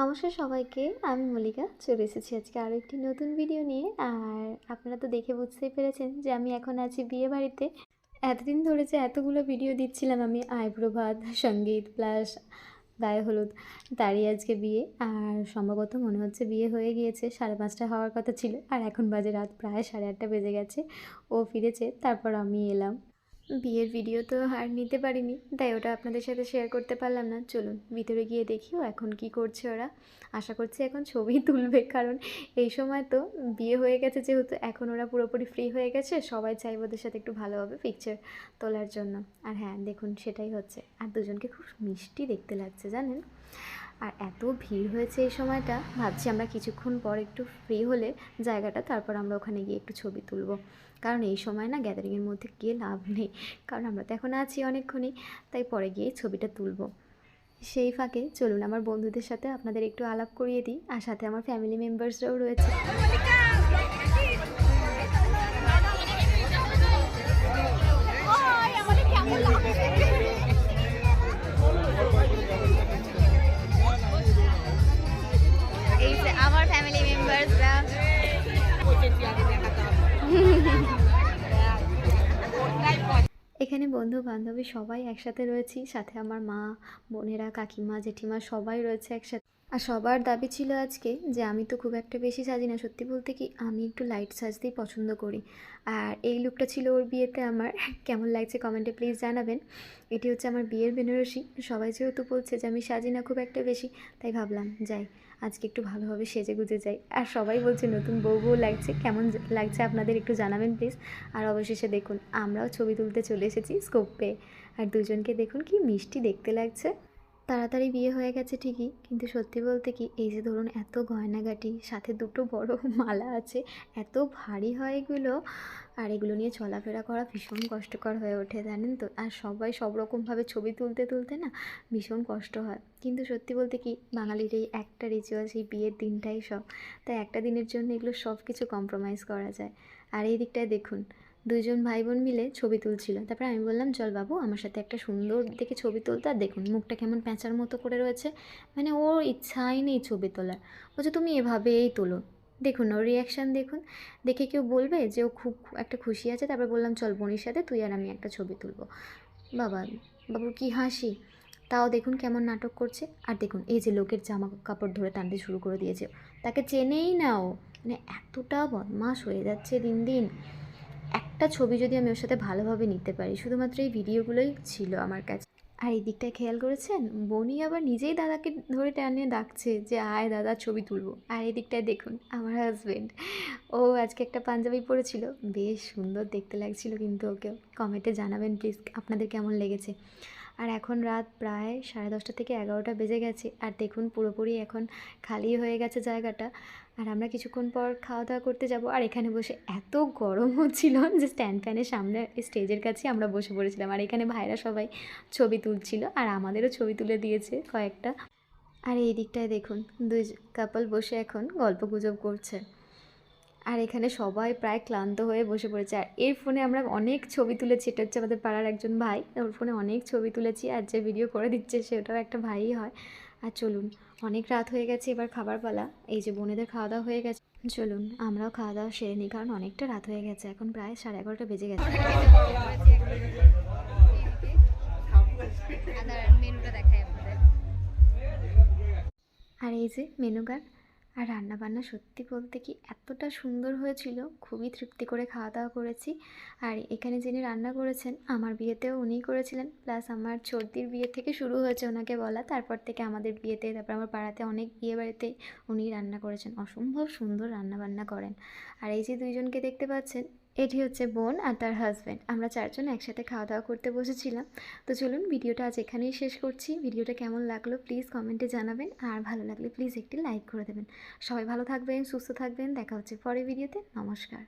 নমস্কার সবাইকে, আমি মল্লিকা চলে এসেছি আজকে আরও একটি নতুন ভিডিও নিয়ে। আর আপনারা তো দেখে বুঝতেই পেরেছেন যে আমি এখন আছি বিয়ে বাড়িতে। এতদিন ধরে যে এতগুলো ভিডিও দিচ্ছিলাম আমি, আইব্রো ভাত, সংগীত প্লাস গায়ে হলুদ, তারই আজকে বিয়ে। আর সম্ভবত মনে হচ্ছে বিয়ে হয়ে গিয়েছে, সাড়ে পাঁচটা হওয়ার কথা ছিল। আর এখন বাজে রাত প্রায় সাড়ে আটটা বেজে গেছে, ও ফিরেছে, তারপর আমি এলাম। বিয়ের ভিডিও তো আর নিতে পারিনি, তাই ওটা আপনাদের সাথে শেয়ার করতে পারলাম না। চলুন, ভিতরে গিয়ে দেখিও এখন কি করছে ওরা। আশা করছি এখন ছবি তুলবে, কারণ এই সময় তো বিয়ে হয়ে গেছে যেহেতু, এখন ওরা পুরোপুরি ফ্রি হয়ে গেছে, সবাই চাইবে ওদের সাথে একটু ভালোভাবে পিকচার তোলার জন্য। আর হ্যাঁ দেখুন, সেটাই হচ্ছে। আর দুজনকে খুব মিষ্টি দেখতে লাগছে, জানেন? আর এত ভিড় হয়েছে এই সময়টা, ভাবছি আমরা কিছুক্ষণ পর একটু ফ্রি হলে জায়গাটা, তারপর আমরা ওখানে গিয়ে একটু ছবি তুলবো। কারণ এই সময় না গ্যাদারিংয়ের মধ্যে গিয়ে লাভ নেই, কারণ আমরা তো এখন আছি অনেকক্ষণই, তাই পরে গিয়ে ছবিটা তুলব। সেই ফাঁকে চলুন আমার বন্ধুদের সাথে আপনাদের একটু আলাপ করিয়ে দিই, আর সাথে আমার ফ্যামিলি মেম্বার্সরাও রয়েছে। এখানে বন্ধু বান্ধবী সবাই একসাথে রয়েছি, সাথে আমার মা, বোনেরা, কাকিমা, জেঠিমা সবাই রয়েছে একসাথে। আর সবার দাবি ছিল আজকে যে আমি তো খুব একটা বেশি সাজি না। সত্যি বলতে কি আমি একটু লাইট সাজতেই পছন্দ করি। আর এই লুকটা ছিল ওর বিয়েতে আমার। কেমন লাগছে কমেন্টে প্লিজ জানাবেন। এটি হচ্ছে আমার বিয়ের বেনারসি। সবাই যেহেতু বলছে যে আমি সাজি না খুব একটা বেশি, তাই ভাবলাম, যাই, আজকে একটু ভালোভাবে সেজে গুজে যাই। আর সবাই বলছে নতুন বউ বউ লাগছে। কেমন লাগছে আপনাদের একটু জানাবেন প্লিজ আর অবশেষে দেখুন, আমরাও ছবি তুলতে চলে এসেছি স্কোপ পেয়ে আর দুজনকে দেখুন কি মিষ্টি দেখতে লাগছে। তাড়াতাড়ি বিয়ে হয়ে গেছে ঠিকই, কিন্তু সত্যি বলতে কি, এই যে ধরুন এত গয়নাগাটি, সাথে দুটো বড় মালা আছে, এত ভারী হয় এগুলো, আর এগুলো নিয়ে চলাফেরা করা ভীষণ কষ্টকর হয়ে ওঠে, জানেন তো? আর সবাই সব রকমভাবে ছবি তুলতে তুলতে না ভীষণ কষ্ট হয়। কিন্তু সত্যি বলতে কি, বাঙালির এই একটা রিচুয়াল সেই বিয়ের দিনটাই সব। তাই একটা দিনের জন্য এগুলো সব কিছু কম্প্রোমাইজ করা যায়। আর এই দিকটায় দেখুন দুজন ভাই বোন মিলে ছবি তুলছিল। তারপরে আমি বললাম, চল বাবু, আমার সাথে একটা সুন্দর দেখে ছবি তুলতে আর দেখুন, মুখটা কেমন প্যাঁচার মতো করে রয়েছে। মানে ওর ইচ্ছাই নেই ছবি তোলার। বলছে তুমি এভাবেই তোলো। দেখুন, ওর রিয়াকশান দেখুন, দেখে কেউ বলবে যে, ও খুব একটা খুশি আছে। তারপর বললাম, চল বোনের সাথে তুই আর আমি একটা ছবি তুলবো। বাবা বাবুর কি হাসি! তাও দেখুন কেমন নাটক করছে। আর দেখুন, এই যে লোকের জামা কাপড় ধরে টানতে শুরু করে দিয়েছে। তাকে চেনেই না ও। মানে এতটা বদমাস হয়ে যাচ্ছে দিন দিন। একটা ছবি যদি আমি ওর সাথে ভালোভাবে নিতে পারি, শুধুমাত্র এই ভিডিওগুলোই ছিল আমার কাছে। আর এই দিকটায় খেয়াল করেছেন? বনি আবার নিজেই দাদাকে ধরে টানিয়ে ডাকছে যে, আয় দাদা, ছবি তুলব। আর এই দিকটায় দেখুন, আমার হাজব্যান্ড ও আজকে একটা পাঞ্জাবি পরেছিল। বেশ সুন্দর দেখতে লাগছিল কিন্তু ওকে কমেন্টে জানাবেন প্লিজ, আপনাদের কেমন লেগেছে? আর এখন রাত প্রায় সাড়ে দশটা থেকে এগারোটা বেজে গেছে। আর দেখুন, পুরোপুরি এখন খালি হয়ে গেছে জায়গাটা। আর আমরা কিছুক্ষণ পর খাওয়া দাওয়া করতে যাব। আর এখানে বসে এত গরম হচ্ছিল যে স্ট্যান্ড ফ্যানের সামনে স্টেজের কাছে আমরা বসে পড়েছিলাম। আর এখানে ভাইরা সবাই ছবি তুলছিল আর আমাদেরও ছবি তুলে দিয়েছে কয়েকটা। আর এই দিকটায় দেখুন, দুই কাপল বসে এখন গল্প গুজব করছে। আর এখানে সবাই প্রায় ক্লান্ত হয়ে বসে পড়েছে। আর এর ফোনে আমরা অনেক ছবি তুলেছি। এটা হচ্ছে আমাদের পাড়ার একজন ভাই। ওর ফোনে অনেক ছবি তুলেছি আর যে ভিডিও করে দিচ্ছে সেটাও একটা ভাইই হয়। আর চলুন অনেক রাত হয়ে গেছে এবার খাবার পালা এই যে বোনেদের খাওয়া দাওয়া হয়ে গেছে। চলুন আমরাও খাওয়া দাওয়া সেরে নিই কারণ অনেকটা রাত হয়ে গেছে। এখন প্রায় সাড়ে এগারোটা বেজে গেছে। মেনুটা দেখাই আপনাদের। আর এই যে মেনু কার্ড। আর রান্নাবান্না সত্যি বলতে কি এতটা সুন্দর হয়েছিল, খুবই তৃপ্তি করে খাওয়া দাওয়া করেছি। আর এখানে যিনি রান্না করেছেন, আমার বিয়েতেও উনিই করেছিলেন। প্লাস আমার সর্দির বিয়ে থেকে শুরু হয়েছে ওনাকে বলা। তারপর থেকে আমাদের বিয়েতে, তারপর আমার পাড়াতে অনেক বিয়ে বাড়িতে উনি রান্না করেছেন। অসম্ভব সুন্দর রান্না বান্না করেন। আর এই যে দুইজনকে দেখতে পাচ্ছেন এটি হচ্ছে বোন আর তার হাজব্যান্ড আমরা চারজন একসাথে খাওয়া দাওয়া করতে বসেছিলাম। তো চলুন ভিডিওটা আজ এখানেই শেষ করছি। ভিডিওটা কেমন লাগল প্লিজ কমেন্টে জানাবেন। আর ভালো লাগলে প্লিজ একটি লাইক করে দেবেন। সবাই ভালো থাকবেন, সুস্থ থাকবেন। দেখা হচ্ছে পরে ভিডিওতে নমস্কার।